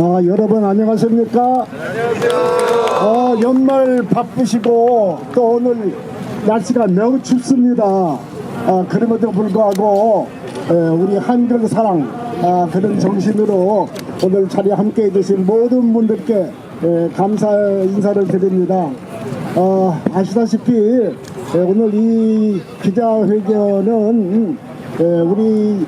아, 여러분 안녕하십니까? 어, 연말 바쁘시고 또 오늘 날씨가 매우 춥습니다. 아, 그럼에도 불구하고 에, 우리 한글 사랑 아, 그런 정신으로 오늘 자리에 함께 해 주신 모든 분들께 에, 감사 인사를 드립니다. 어, 아시다시피 에, 오늘 이 기자회견은 에, 우리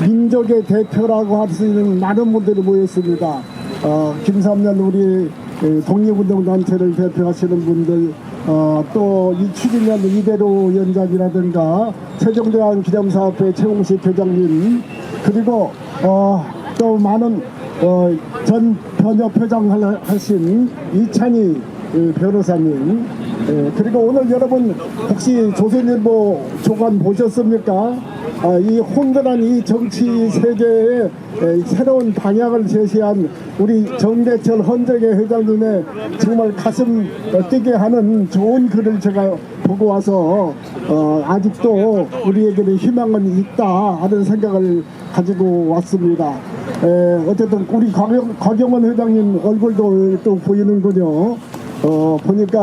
민족의 대표라고 할 수 있는 많은 분들이 모였습니다. 어, 김삼년 우리 에, 독립운동단체를 대표하시는 분들, 어, 또이 추진년 이대로 위원장이라든가 세종대왕 기념사업회 최홍식 회장님, 그리고 어, 또 많은 어, 전 변협 회장 할- 하신 이찬희 예, 변호사님 예, 그리고 오늘 여러분 혹시 조선일보 조간 보셨습니까? 아, 이 혼돈한 이 정치 세계에 에, 새로운 방향을 제시한 우리 정대철 헌정회 회장님의 정말 가슴 어, 뛰게 하는 좋은 글을 제가 보고 와서 어, 아직도 우리에게는 희망은 있다 하는 생각을 가지고 왔습니다. 에, 어쨌든 우리 곽영, 곽영원 회장님 얼굴도 또 보이는군요. 어, 보니까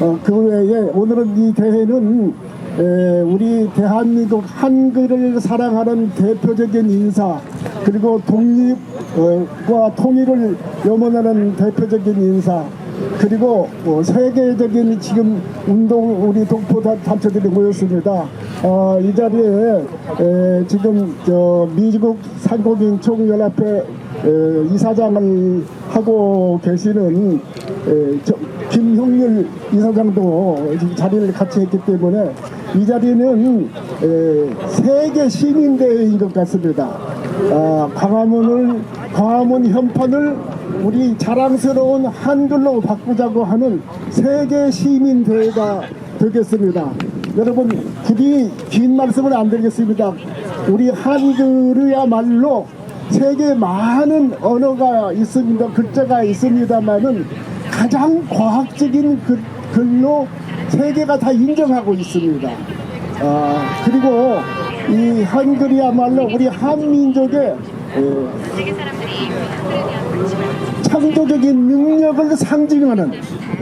어, 그 외에 오늘은 이 대회는 에, 우리 대한민국 한글을 사랑하는 대표적인 인사 그리고 독립과 통일을 염원하는 대표적인 인사 그리고 뭐 세계적인 지금 운동 우리 동포 단- 단체들이 모였습니다. 어, 이 자리에 에, 지금 저 미국 산고민 총연합회 에, 이사장을 하고 계시는 에, 저, 김형률 이사장도 자리를 같이 했기 때문에 이 자리는 에, 세계 시민대회인 것 같습니다. 아, 광화문을 광화문 현판을 우리 자랑스러운 한글로 바꾸자고 하는 세계 시민 대회가 되겠습니다. 여러분 굳이 긴 말씀을 안 드리겠습니다. 우리 한글이야말로 세계 많은 언어가 있습니다. 글자가 있습니다만은 가장 과학적인 글, 글로 세계가 다 인정하고 있습니다. 아, 그리고 이 한글이야말로 우리 한민족의 관심을 창조적인 능력을 상징하는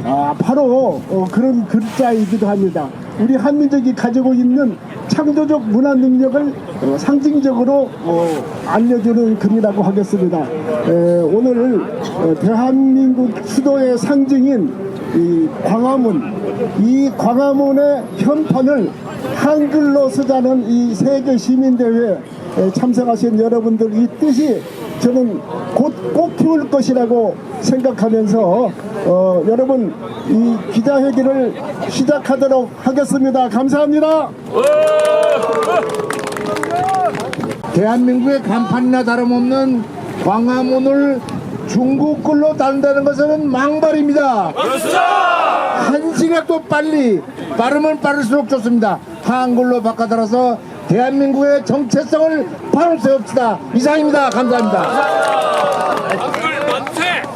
아, 바로 어, 그런 글자이기도 합니다. 우리 한민족이 가지고 있는 창조적 문화 능력을 어, 상징적으로 어, 알려주는 글이라고 하겠습니다. 에, 오늘 어, 대한민국 수도의 상징인 이 광화문, 이 광화문의 현판을 한글로 쓰자는 이 세계 시민대회에 참석하신 여러분들 이 뜻이 저는 곧꼭 피울 것이라고 생각하면서 어, 여러분 이 기자회견을 시작하도록 하겠습니다. 감사합니다. 대한민국의 간판이나 다름없는 광화문을 중국 글로 다룬다는 것은 망발입니다. 한 시각도 빨리 빠르면 빠를수록 좋습니다. 한글로 바꿔달아서 대한민국의 정체성을 바로 세웁시다. 이상입니다. 감사합니다.